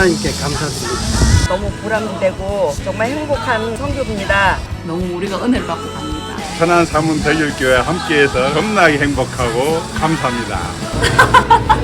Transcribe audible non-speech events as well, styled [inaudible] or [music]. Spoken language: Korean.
하나님께 감사드립니다. 너무 보람되고 정말 행복한 성교입니다. 너무 우리가 은혜를 받고 갑니다. 천안 사문 대결교회 함께해서 겁나게 행복하고 감사합니다. [laughs]